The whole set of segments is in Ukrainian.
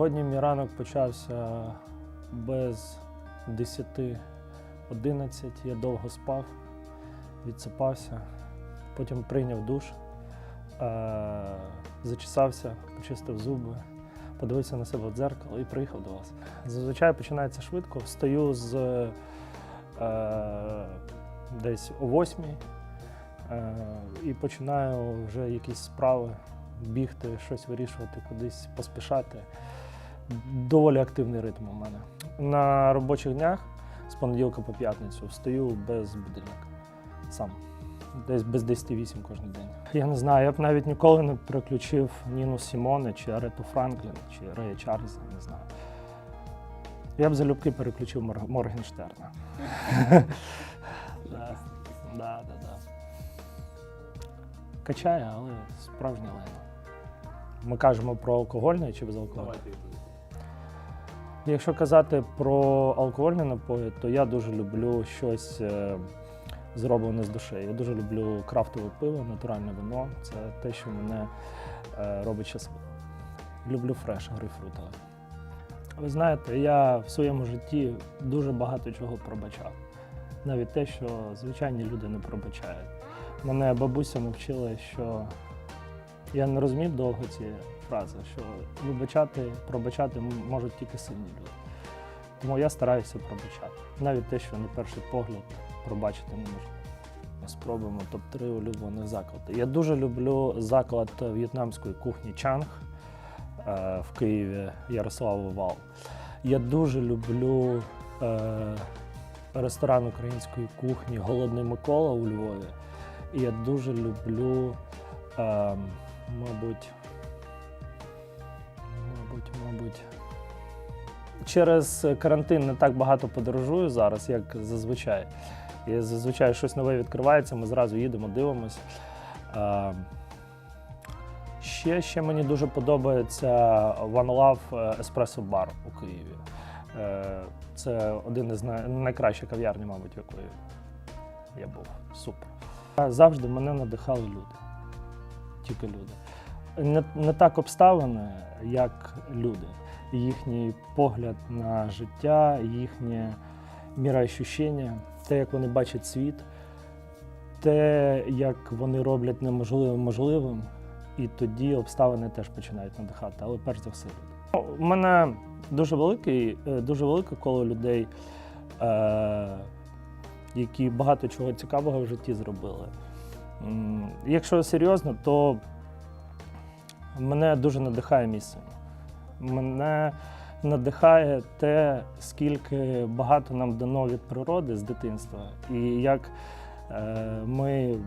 Сьогодні мій ранок почався без 10-11. Я довго спав, відсипався, потім прийняв душ, е- зачесався, почистив зуби, подивився на себе в дзеркало і приїхав до вас. Зазвичай починається швидко. Встаю з е- десь о 8 е- і починаю вже якісь справи бігти, щось вирішувати, кудись поспішати. Доволі активний ритм у мене. На робочих днях з понеділка по п'ятницю встаю без будильника. Сам. Десь без 10-8 кожен день. Я не знаю, я б навіть ніколи не переключив Ніну Сімоне чи Арету Франклін, чи Рея Чарльза, не знаю. Я б залюбки переключив Мор- Моргенштерна. Да, да, да, да. Качає, але справжнє лайно. Ми кажемо про алкогольне чи безалкогольне? Якщо казати про алкогольні напої, то я дуже люблю щось е, зроблене з душею. Я дуже люблю крафтове пиво, натуральне вино. Це те, що мене е, робить щасливим. Люблю фреш грейпфрутовий. Ви знаєте, я в своєму житті дуже багато чого пробачав. Навіть те, що звичайні люди не пробачають. Мене бабуся навчила, що я не розумів довго ці фрази, що вибачати, пробачати можуть тільки сильні люди. Тому я стараюся пробачати. Навіть те, що на перший погляд пробачити неможливо. Ми спробуємо топ-3 улюблених заклади. Я дуже люблю заклад в'єтнамської кухні Чанг е, в Києві Ярослав Вал. Я дуже люблю е, ресторан української кухні Голодний Микола у Львові. І я дуже люблю, е, мабуть, мабуть. Через карантин не так багато подорожую зараз, як зазвичай. І зазвичай щось нове відкривається, ми зразу їдемо, дивимося. Е, ще, ще мені дуже подобається One Love Espresso Bar у Києві. Е, це один із найкращих кав'ярні, мабуть, якої я був. Супер. Завжди мене надихали люди. Тільки люди. Не, не так обставини, як люди. Їхній погляд на життя, їхнє міроощущення, те, як вони бачать світ, те, як вони роблять неможливим можливим, і тоді обставини теж починають надихати, але перш за все люди. У мене дуже великий, е, дуже велике коло людей, е, які багато чого цікавого в житті зробили. Якщо серйозно, то мене дуже надихає мій син. Мене надихає те, скільки багато нам дано від природи з дитинства, і як е, ми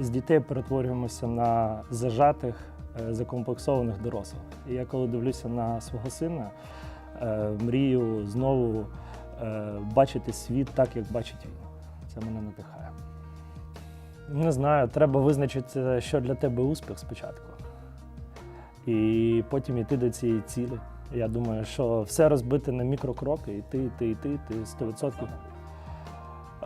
з дітей перетворюємося на зажатих, е, закомплексованих дорослих. І я коли дивлюся на свого сина, е, мрію знову бачити світ так, як бачить він. Це мене надихає. Не знаю, треба визначити, що для тебе успіх спочатку. І потім йти до цієї цілі. Я думаю, що все розбити на мікрокроки, йти, йти, йти, ти 100%.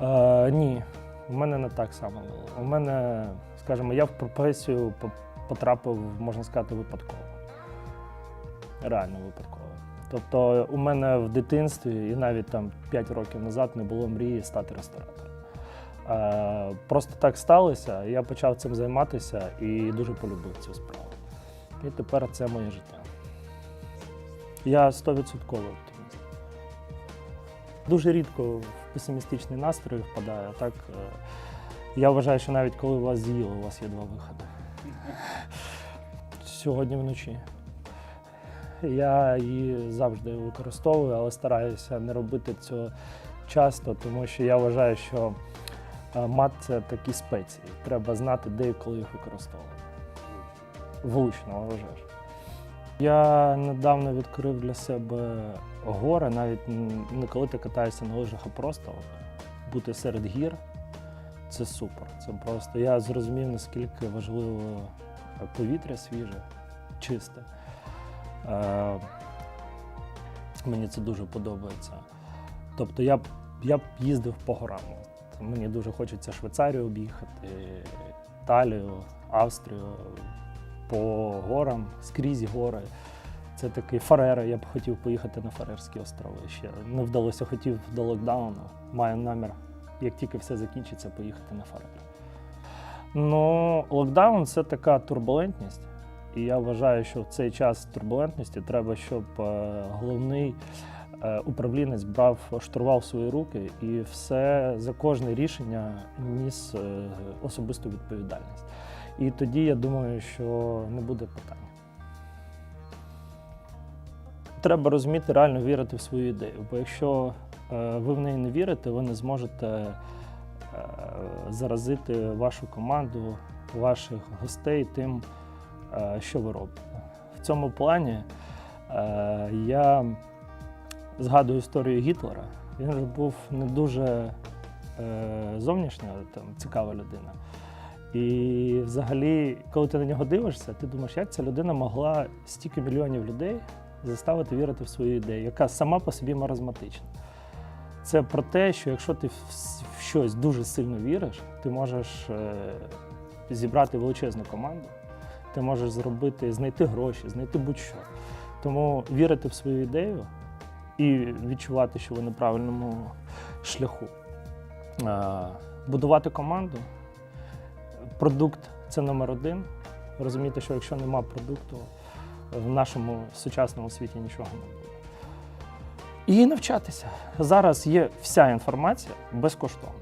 Е, ні, у мене не так само. У мене, скажімо, я в професію потрапив, можна сказати, випадково. Реально випадково. Тобто у мене в дитинстві і навіть там 5 років назад не було мрії стати ресторатором. Е, просто так сталося, я почав цим займатися і дуже полюбив цю справу. І тепер це моє життя. Я 100% оптиміст. Дуже рідко в песимістичний настрій впадаю. Так е, я вважаю, що навіть коли вас з'їли, у вас є два виходи. Сьогодні вночі. Я її завжди використовую, але стараюся не робити цього часто, тому що я вважаю, що е, мат це такі спеції. Треба знати, де і коли їх використовувати. Влучно, вважаєш. Я недавно відкрив для себе гори, навіть не коли ти катаєшся на лижах, а просто бути серед гір. Це супер. Це просто я зрозумів, наскільки важливо повітря свіже, чисте. Е, мені це дуже подобається. Тобто я б, я б їздив по горам. Мені дуже хочеться Швейцарію об'їхати, Італію, Австрію, по горам, скрізь гори. Це такий Фарери. Я б хотів поїхати на Фарерські острови. Ще не вдалося, хотів до локдауну. Маю намір, як тільки все закінчиться, поїхати на Фарери. Ну, локдаун це така турбулентність. І я вважаю, що в цей час турбулентності треба, щоб е, головний е, управлінець брав штурвал в свої руки і все за кожне рішення ніс е, особисту відповідальність. І тоді я думаю, що не буде питань. Треба розуміти, реально вірити в свою ідею. Бо якщо е, ви в неї не вірите, ви не зможете е, заразити вашу команду, ваших гостей тим, е, що ви робите. В цьому плані я згадую історію Гітлера. Він же був не дуже зовнішня, цікава людина. І взагалі, коли ти на нього дивишся, ти думаєш, як ця людина могла стільки мільйонів людей заставити вірити в свою ідею, яка сама по собі маразматична. Це про те, що якщо ти в щось дуже сильно віриш, ти можеш е, зібрати величезну команду, ти можеш зробити, знайти гроші, знайти будь-що. Тому вірити в свою ідею і відчувати, що ви на правильному шляху. Е, Будувати команду. Продукт це номер один. Розуміти, що якщо нема продукту, в нашому сучасному світі нічого не буде. І навчатися. Зараз є вся інформація безкоштовно.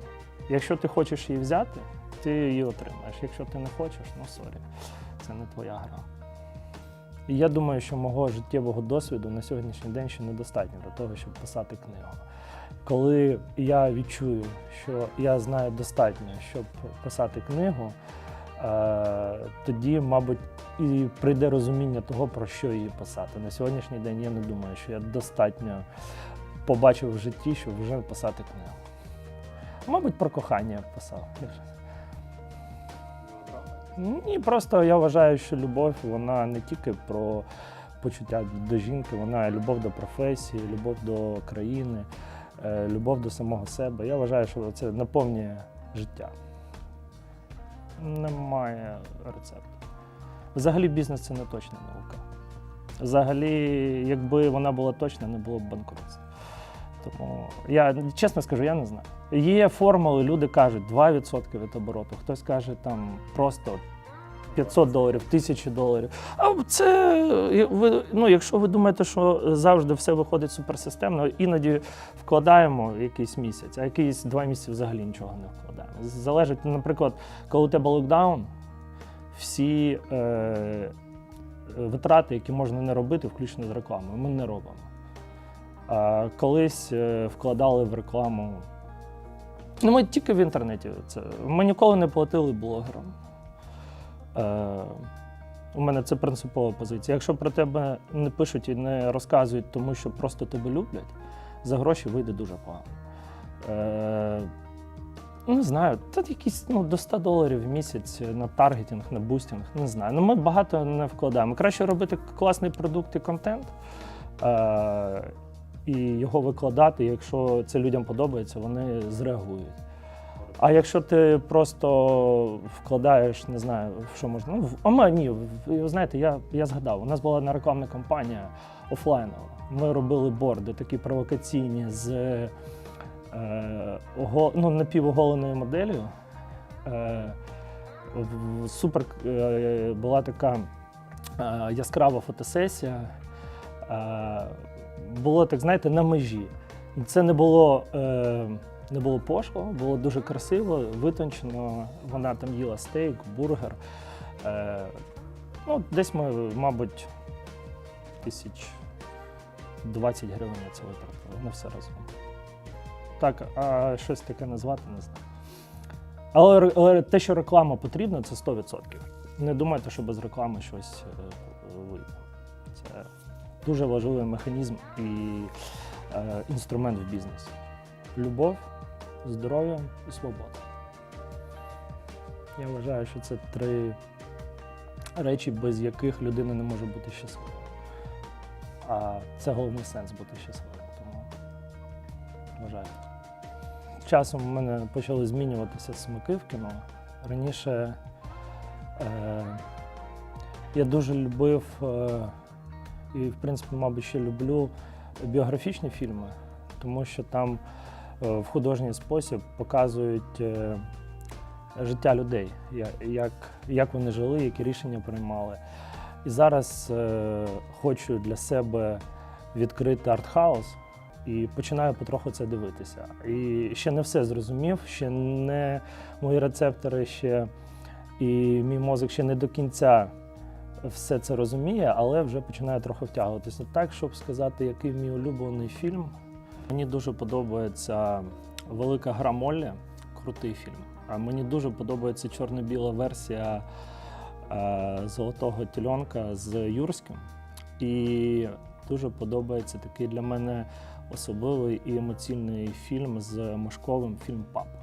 Якщо ти хочеш її взяти, ти її отримаєш. Якщо ти не хочеш, ну сорі, це не твоя гра. І я думаю, що мого життєвого досвіду на сьогоднішній день ще недостатньо для того, щоб писати книгу. Коли я відчую, що я знаю достатньо, щоб писати книгу, е, тоді, мабуть, і прийде розуміння того, про що її писати. На сьогоднішній день я не думаю, що я достатньо побачив в житті, щоб вже писати книгу. Мабуть, про кохання я писав. Ні, просто я вважаю, що любов вона не тільки про почуття до жінки, вона любов до професії, любов до країни, е, любов до самого себе. Я вважаю, що це наповнює життя. Немає рецепту. Взагалі бізнес це не точна наука. Взагалі, якби вона була точна, не було б банкрутства. Тому я чесно скажу, я не знаю. Є формули, люди кажуть 2% від обороту, хтось каже там просто 500 доларів, 1000 доларів. А це ви, ну, якщо ви думаєте, що завжди все виходить суперсистемно, іноді вкладаємо якийсь місяць, а якийсь два місяці взагалі нічого не вкладаємо. Залежить, наприклад, коли у тебе локдаун, всі е, витрати, які можна не робити, включно з рекламою, ми не робимо. Колись е, вкладали в рекламу. Ну, ми тільки в інтернеті. Це. Ми ніколи не платили блогерам. Е, у мене це принципова позиція. Якщо про тебе не пишуть і не розказують, тому що просто тебе люблять, за гроші вийде дуже погано. Е, ну, не знаю, це якісь ну, до 100 доларів в місяць на таргетинг, на бустинг, не знаю. Ну, ми багато не вкладаємо. Краще робити класний продукт і контент. Е, і його викладати, якщо це людям подобається, вони зреагують. А якщо ти просто вкладаєш, не знаю, в що можна. Ну, в- а ми, ні, ви знаєте, я, я згадав, у нас була одна рекламна кампанія офлайнова. Ми робили борди такі провокаційні з е, ого, ну, напівоголеною моделлю. Е, супер е, була така е, яскрава фотосесія. Е, було так, знаєте, на межі. Це не було, е, не було пошло, було дуже красиво, витончено. Вона там їла стейк, бургер. Е, ну, десь ми, мабуть, тисяч 20 гривень на це витратили на все разом. Так, а щось таке назвати не знаю. Але, але те, що реклама потрібна, це 100%. Не думайте, що без реклами щось е, вийде. Це дуже важливий механізм і е, інструмент в бізнесі. Любов, здоров'я і свобода. Я вважаю, що це три речі, без яких людина не може бути щасливою. А це головний сенс бути щасливим. Тому вважаю. Часом у мене почали змінюватися смаки в кіно. Раніше е, я дуже любив. Е, І, в принципі, мабуть, ще люблю біографічні фільми, тому що там е, в художній спосіб показують е, життя людей, як, як вони жили, які рішення приймали. І зараз е, хочу для себе відкрити артхаус і починаю потроху це дивитися. І ще не все зрозумів, ще не мої рецептори ще і мій мозок ще не до кінця все це розуміє, але вже починає трохи втягуватися. Так, щоб сказати, який мій улюблений фільм. Мені дуже подобається Велика гра Моллі, крутий фільм. А мені дуже подобається чорно-біла версія е, Золотого тільонка з Юрським. І дуже подобається такий для мене особливий і емоційний фільм з Машковим фільм Папа.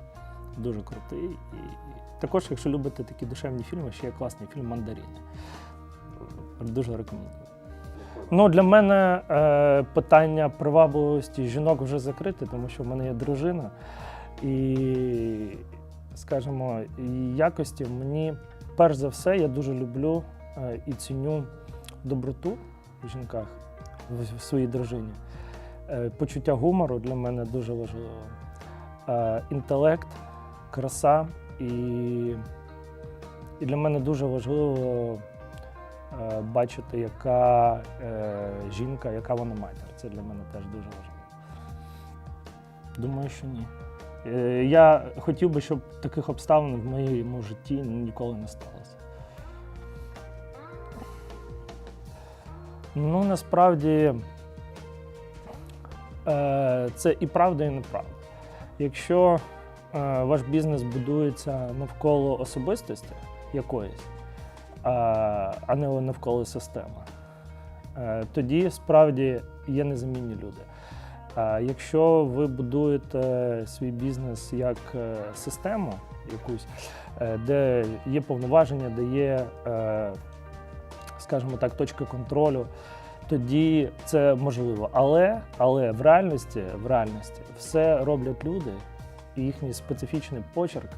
Дуже крутий. І також, якщо любите такі душевні фільми, ще є класний фільм Мандаріни. Дуже рекомендую. Ну, для мене е, питання привабливості жінок вже закрите, тому що в мене є дружина. І, скажімо, якості мені, перш за все, я дуже люблю е, і ціню доброту в жінках, в, своїй дружині. Е, почуття гумору для мене дуже важливо. Е, інтелект, краса і, і для мене дуже важливо бачити, яка е, жінка, яка вона матір. Це для мене теж дуже важливо. Думаю, що ні. Е, Я хотів би, щоб таких обставин в моєму житті ніколи не сталося. Ну, насправді, е, це і правда, і неправда. Якщо е, ваш бізнес будується навколо особистості якоїсь, а не навколо системи, е, тоді справді є незамінні люди. А якщо ви будуєте свій бізнес як е, систему якусь, е, де є повноваження, де є, е, скажімо так, точка контролю, тоді це можливо. Але, але в реальності, в реальності все роблять люди, і їхній специфічний почерк,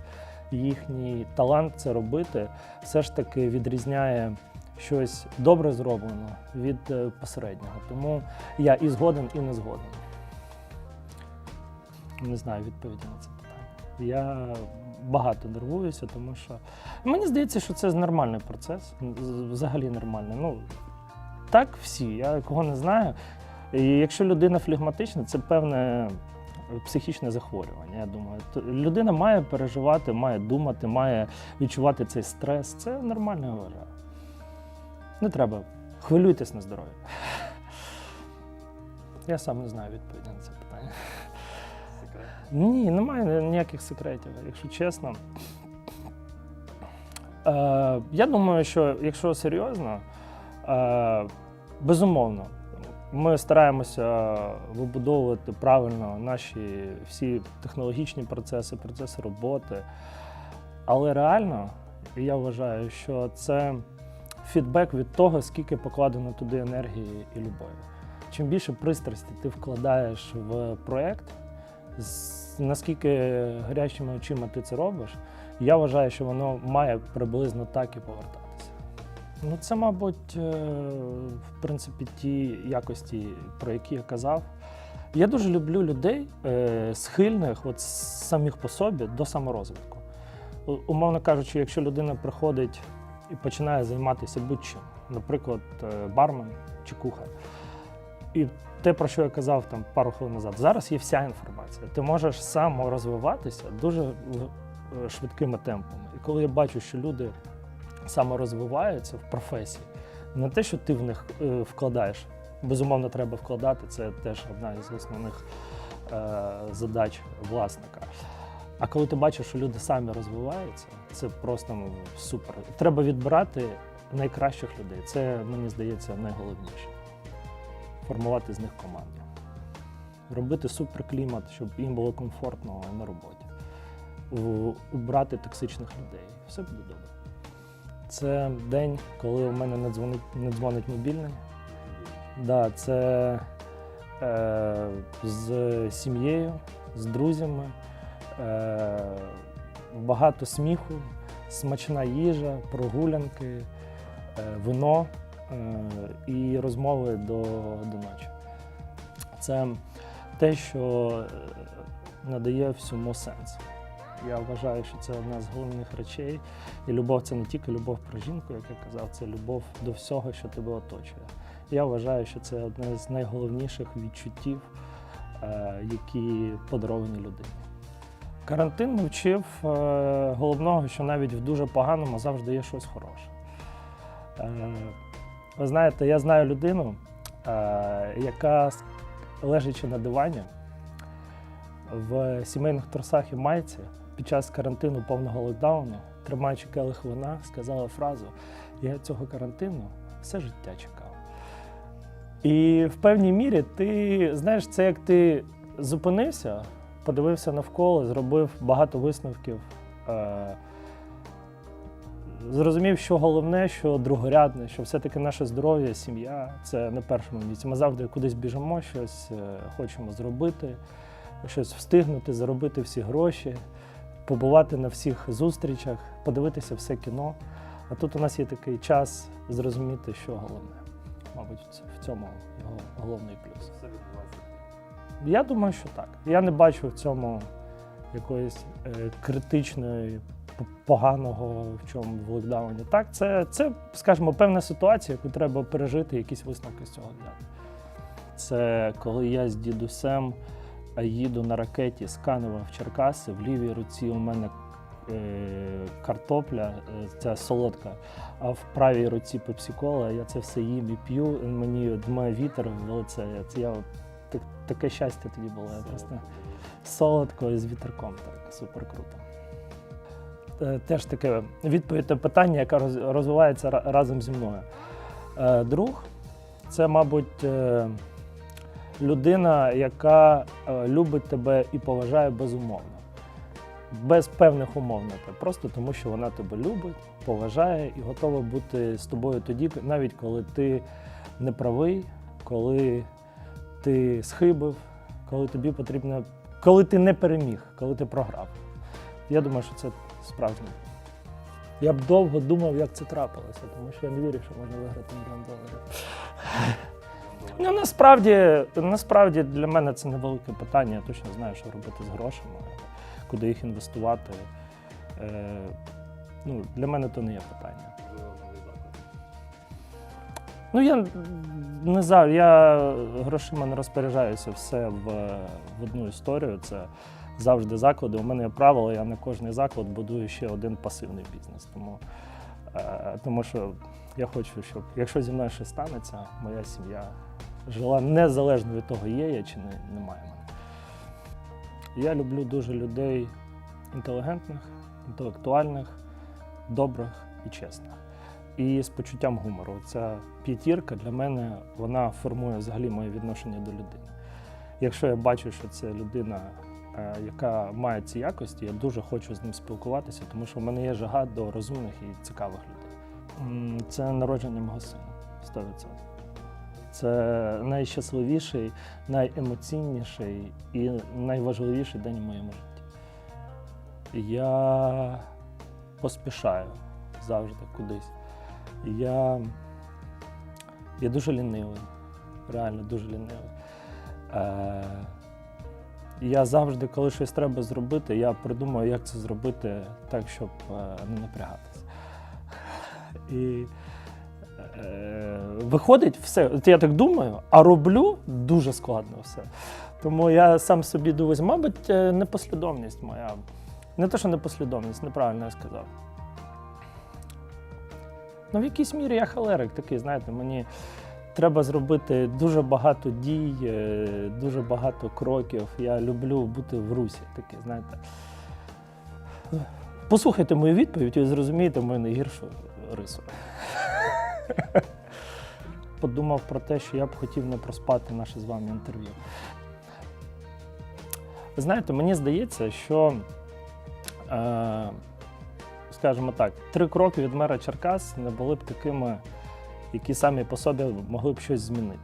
їхній талант це робити, все ж таки відрізняє щось добре зроблено від е, посереднього. Тому я і згоден, і не згоден. Не знаю відповіді на це питання. Я багато нервуюся, тому що мені здається, що це нормальний процес, взагалі нормальний. Ну, так всі, я кого не знаю. І якщо людина флегматична, це певне психічне захворювання. Я думаю, людина має переживати, має думати, має відчувати цей стрес. Це нормально я вважаю. Не треба. Хвилюйтесь на здоров'я. Я сам не знаю відповіді на це питання. Ні, немає ніяких секретів, якщо чесно. Е, я думаю, що якщо серйозно, е, безумовно, ми стараємося вибудовувати правильно наші всі технологічні процеси, процеси роботи. Але реально, я вважаю, що це фідбек від того, скільки покладено туди енергії і любові. Чим більше пристрасті ти вкладаєш в проєкт, наскільки гарячими очима ти це робиш, я вважаю, що воно має приблизно так і повертатися. Ну, це, мабуть, е, в принципі, ті якості, про які я казав. Я дуже люблю людей, е, схильних от самих по собі до саморозвитку. Умовно кажучи, якщо людина приходить і починає займатися будь-чим, наприклад, е, бармен чи кухар, і те, про що я казав там пару хвилин назад, зараз є вся інформація. Ти можеш саморозвиватися дуже швидкими темпами. І коли я бачу, що люди саморозвиваються в професії, не те, що ти в них е, вкладаєш. Безумовно, треба вкладати. Це теж одна із основних е, задач власника. А коли ти бачиш, що люди самі розвиваються, це просто ну, супер. Треба відбирати найкращих людей. Це, мені здається, найголовніше. Формувати з них команду. Робити суперклімат, щоб їм було комфортно на роботі. Убрати токсичних людей. Все буде добре. Це день, коли у мене не дзвонить, не дзвонить мобільний. Да, це е, з сім'єю, з друзями, е, багато сміху, смачна їжа, прогулянки, е, вино, е, і розмови до, до ночі. Це те, що е, надає всьому сенс. Я вважаю, що це одна з головних речей. І любов це не тільки любов про жінку, як я казав, це любов до всього, що тебе оточує. Я вважаю, що це одне з найголовніших відчуттів, е, які подаровані людині. Карантин навчив е, головного, що навіть в дуже поганому завжди є щось хороше. Е, ви знаєте, я знаю людину, яка лежачи на дивані в сімейних трусах і майці під час карантину повного локдауну, тримаючи келих вина, сказала фразу: Я цього карантину все життя чекав. І в певній мірі ти знаєш, це як ти зупинився, подивився навколо, зробив багато висновків. Е- Зрозумів, що головне, що другорядне, що все-таки наше здоров'я, сім'я це на першому місці. Ми завжди кудись біжимо, щось е, хочемо зробити, щось встигнути, заробити всі гроші, побувати на всіх зустрічах, подивитися все кіно. А тут у нас є такий час зрозуміти, що головне. Мабуть, це- в цьому його головний плюс. Все відбувається. Я думаю, що так. Я не бачу в цьому якоїсь е, критичної поганого в чому в локдауні. Так, це, це, скажімо, певна ситуація, яку треба пережити, якісь висновки з цього взяти. Це коли я з дідусем е, їду на ракеті з Канева в Черкаси, в лівій руці у мене е, картопля, е, ця солодка, а в правій руці пепсикола, я це все їм і п'ю, мені дме вітер в лице. Це я так, таке щастя тоді було. Я просто солодко і з вітерком. Так, супер круто. Е, Теж таке відповідь на питання, роз- розвивається разом зі мною. Друг це, мабуть, людина, яка е, любить тебе і поважає безумовно. Без певних умов на те. Просто тому, що вона тебе любить, поважає і готова бути з тобою тоді, навіть коли ти не правий, коли ти схибив, коли тобі потрібно, коли ти не переміг, коли ти програв. Я думаю, що це справжнє. Я б довго думав, як це трапилося, тому що я не вірю, що можна виграти мільйон доларів. Ну, насправді, насправді для мене це невелике питання. Я точно знаю, що робити з грошима, куди їх інвестувати. Е, ну, для мене то не є питання. Ну, я не знаю, я грошима не розпоряджаюся все в, в одну історію. Це завжди заклади. У мене є правило, я на кожний заклад будую ще один пасивний бізнес. Тому, е, тому що я хочу, щоб якщо зі мною щось станеться, моя сім'я жила незалежно від того, є я чи не, немає мене. Я люблю дуже людей інтелігентних, інтелектуальних, добрих і чесних і з почуттям гумору. Ця п'ятірка для мене вона формує взагалі моє відношення до людини. Якщо я бачу, що це людина, е, яка має ці якості, я дуже хочу з ним спілкуватися, тому що в мене є жага до розумних і цікавих людей. Це народження мого сина 100%. Це найщасливіший, найемоційніший і найважливіший день у моєму житті. Я поспішаю завжди кудись. Я, я дуже лінивий, реально дуже лінивий. Е, я завжди, коли щось треба зробити, я придумаю, як це зробити так, щоб е, не напрягатися. І виходить все. От я так думаю, а роблю дуже складно все. Тому я сам собі дивуюсь, мабуть, е, непослідовність моя. Не те, що непослідовність, неправильно я сказав. Ну, в якійсь мірі я халерик такий, знаєте, мені треба зробити дуже багато дій, е, дуже багато кроків. Я люблю бути в русі, такий, знаєте. Послухайте мою відповідь і зрозумієте мою найгіршу рису. Подумав про те, що я б хотів не проспати наше з вами інтерв'ю. Знаєте, мені здається, що, е, скажімо так, три кроки від мера Черкас не були б такими, які самі по собі могли б щось змінити.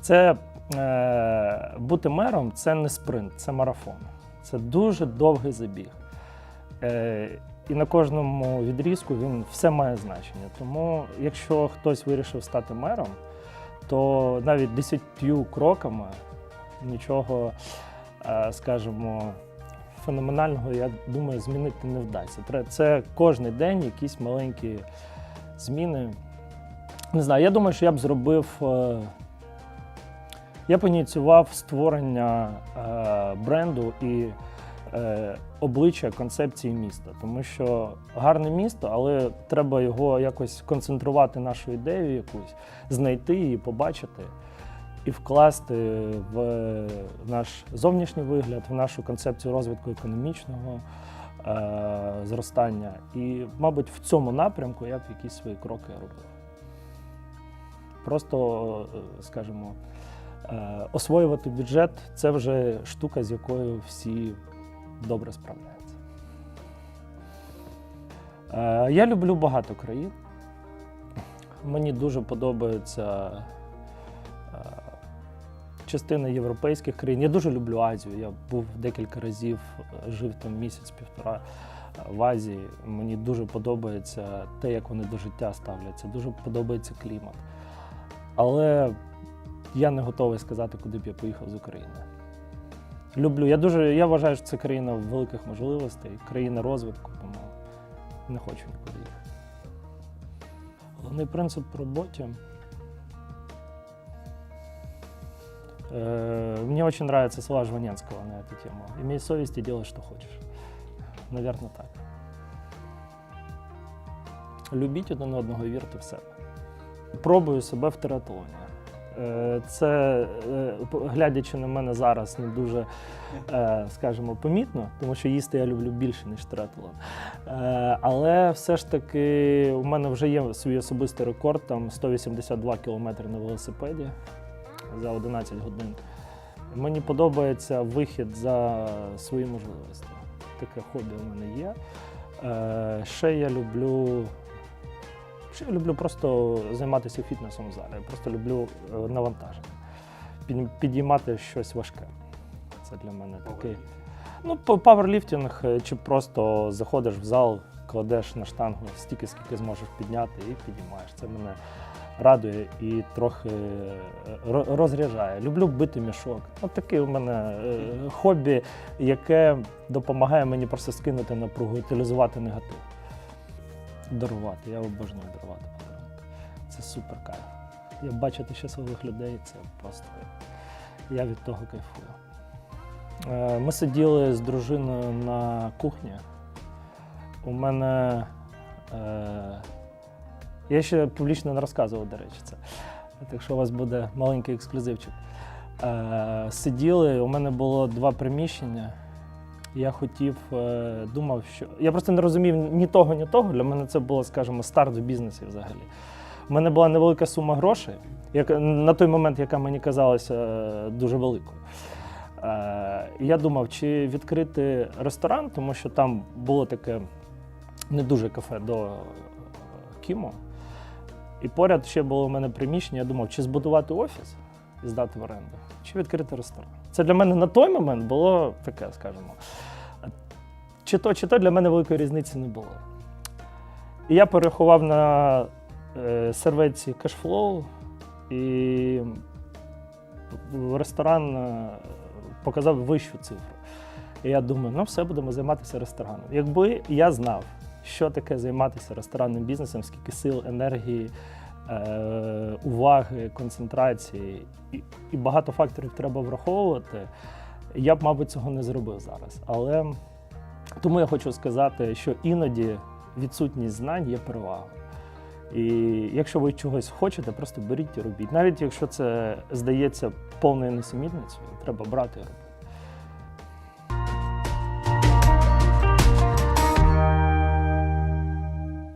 Це е, бути мером це не спринт, це марафон. Це дуже довгий забіг. Е, і на кожному відрізку він все має значення. Тому, якщо хтось вирішив стати мером, то навіть десятью кроками нічого, е, скажімо, феноменального, я думаю, змінити не вдасться. Це кожен день якісь маленькі зміни. Не знаю, я думаю, що я б зробив. е, Я б ініціював створення е, бренду і обличчя концепції міста, тому що гарне місто, але треба його якось концентрувати нашу ідею, якусь знайти її, побачити і вкласти в наш зовнішній вигляд, в нашу концепцію розвитку економічного е, зростання. І, мабуть, в цьому напрямку я б якісь свої кроки робив. Просто, е, скажімо, е, освоювати бюджет це вже штука, з якою всі добре справляються. Е, Я люблю багато країн. Мені дуже подобається е, частина європейських країн. Я дуже люблю Азію. Я був декілька разів, е, жив там місяць-півтора в Азії. Мені дуже подобається те, як вони до життя ставляться. Дуже подобається клімат. Але я не готовий сказати, куди б я поїхав з України. Люблю. Я дуже я вважаю, що це країна великих можливостей, країна розвитку, тому не хочу нікуди їхати. Головний принцип по роботі. Э, Мне очень нравятся слова Жваненского на эту тему. Имей совесть и делай, что хочешь. Наверное, так. Любіть один одного і вірте в себе. Пробую себе в тератлоні. Е, Це, е, глядячи на мене зараз, не дуже, е, скажімо, помітно, тому що їсти я люблю більше, ніж триатлон. Але все ж таки у мене вже є свій особистий рекорд, там 182 кілометри на велосипеді за 11 годин. Мені подобається вихід за свої можливості. Таке хобі у мене є. Ще я люблю. Ще я люблю просто займатися фітнесом в залі. Я просто люблю е, навантаження. Підіймати щось важке. Це для мене такий. Ну, паверліфтинг, е, чи просто заходиш в зал, кладеш на штангу стільки, скільки зможеш підняти, і підіймаєш. Це мене радує і трохи е, розряджає. Люблю бити мішок. От таке у мене хобі, яке допомагає мені просто скинути напругу, утилізувати негатив. Дарувати. Я обожнюю дарувати подарунки. Це супер кайф. Я бачити щасливих людей це просто. Я від того кайфую. Е, Ми сиділи з дружиною на кухні. У мене. Е, я ще публічно не розказував, до речі, це. Так що у вас буде маленький ексклюзивчик. Е, сиділи, у мене було два приміщення. Я хотів, е, думав, що. Я просто не розумів ні того, ні того. Для мене це було, скажімо, старт в бізнесі взагалі. У мене була невелика сума грошей, яка, на той момент, яка мені казалася е, дуже великою. Е, я думав, чи відкрити ресторан, тому що там було таке не дуже кафе до Кімо. І поряд ще було у мене приміщення. Я думав, чи збудувати офіс і здати в оренду, чи відкрити ресторан. Це для мене на той момент було таке, скажімо. Чи то, чи то для мене великої різниці не було. І я порахував на е, серветці кешфлоу, і ресторан е, показав вищу цифру. І я думаю, ну все, будемо займатися рестораном. Якби я знав, що таке займатися ресторанним бізнесом, скільки сил, енергії, уваги, концентрації і, і багато факторів треба враховувати, я б, мабуть, цього не зробив зараз. Але тому я хочу сказати, що іноді відсутність знань є перевагою. І якщо ви чогось хочете, просто беріть і робіть. Навіть якщо це здається повною несумітницею, треба брати і робити.